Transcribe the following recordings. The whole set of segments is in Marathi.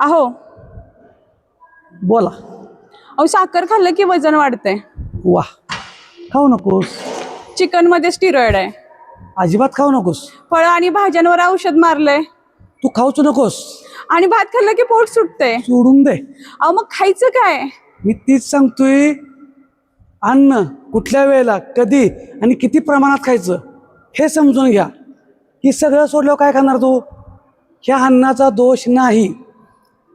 अहो. बोला. अहो साखर खाल्लं की वजन वाढतंय. वा. खाऊ नकोस. चिकनमध्ये स्टिरॉइड आहे. अजिबात खाऊ नकोस. फळं आणि भाज्यांवर औषध मारलंय. तू खाऊच नकोस. आणि भात खाल्लं की पोट सुटतंय. सोडून दे. अहो मग खायचं काय? मी तीच सांगतोय. अन्न कुठल्या वेळेला कधी आणि किती प्रमाणात खायचं हे समजून घ्या. ही सगळं सोडल्यावर काय खाणार तू? ह्या अन्नाचा दोष नाही.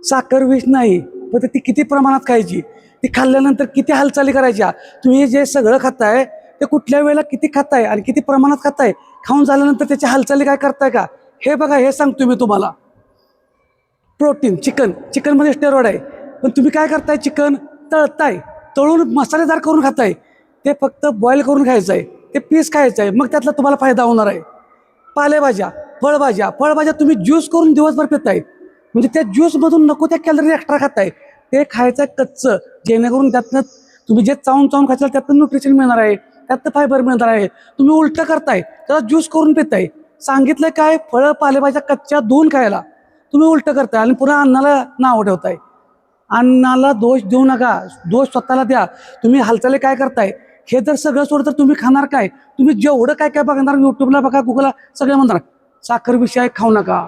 साखर विष नाही पण ती किती प्रमाणात खायची? ती खाल्ल्यानंतर किती हालचाली करायच्या? तुम्ही जे सगळं खाताय ते कुठल्या वेळेला किती खाताय आणि किती प्रमाणात खाताय खाऊन झाल्यानंतर त्याच्या हालचाली काय करताय का? हे बघा हे सांगतो मी तुम्हाला. Protein chicken. चिकनमध्ये स्टेरॉइड आहे. पण तुम्ही काय करताय? चिकन तळताय. तळून मसालेदार करून खाताय. ते फक्त बॉईल करून खायचं आहे ते पीस खायचं आहे मग त्यातला तुम्हाला फायदा होणार आहे. पालेभाज्या फळभाज्या. फळभाज्या तुम्ही ज्यूस करून दिवसभर पिताय. म्हणजे त्या ज्यूसमधून नको त्या कॅलरी एक्स्ट्रा खाताय. ते खायचं आहे कच्चं. जेणेकरून त्यातनं तुम्ही जे चावून चावून खायचं त्यातनं न्यूट्रिशन मिळणार आहे. त्यातनं फायबर मिळणार आहे. तुम्ही उलटं करताय. त्याला ज्यूस करून पिताय. सांगितलं काय? फळं पालेभाज्या कच्च्या धुवून खायला. तुम्ही उलटं करताय आणि पुन्हा अन्नाला नाव ठेवताय. अन्नाला दोष देऊ नका. दोष स्वतःला द्या. तुम्ही हालचाली काय करताय? हे जर सगळं सोडलं तर तुम्ही खाणार काय? तुम्ही जेवढं काय काय बघणार युट्यूबला बघा गुगलला सगळं म्हणणार साखर विषय खाऊ नका.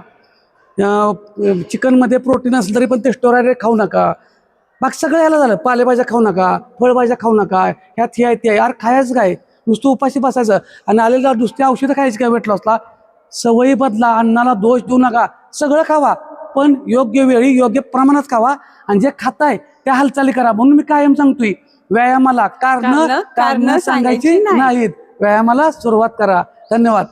चिकनमध्ये प्रोटीन असलं तरी पण ते स्टोरायड खाऊ नका. बाकी सगळं याला झालं. पालेभाज्या खाऊ नका फळभाज्या खाऊ नका ह्यात हे आहे ते आहे. यार खायचं काय? नुसतं उपाशी बसायचं. आणि आलेलं नुसती औषधं खायची काय भेटलं असला सवयी बदला अन्नाला दोष देऊ नका. सगळं खावा. पण योग्य वेळी योग्य प्रमाणात खावा. आणि जे खाताय त्या हालचाली करा. म्हणून मी कायम सांगतोय व्यायामाला कारण कारणं- सांगायची. नाहीत. व्यायामाला सुरुवात करा. धन्यवाद.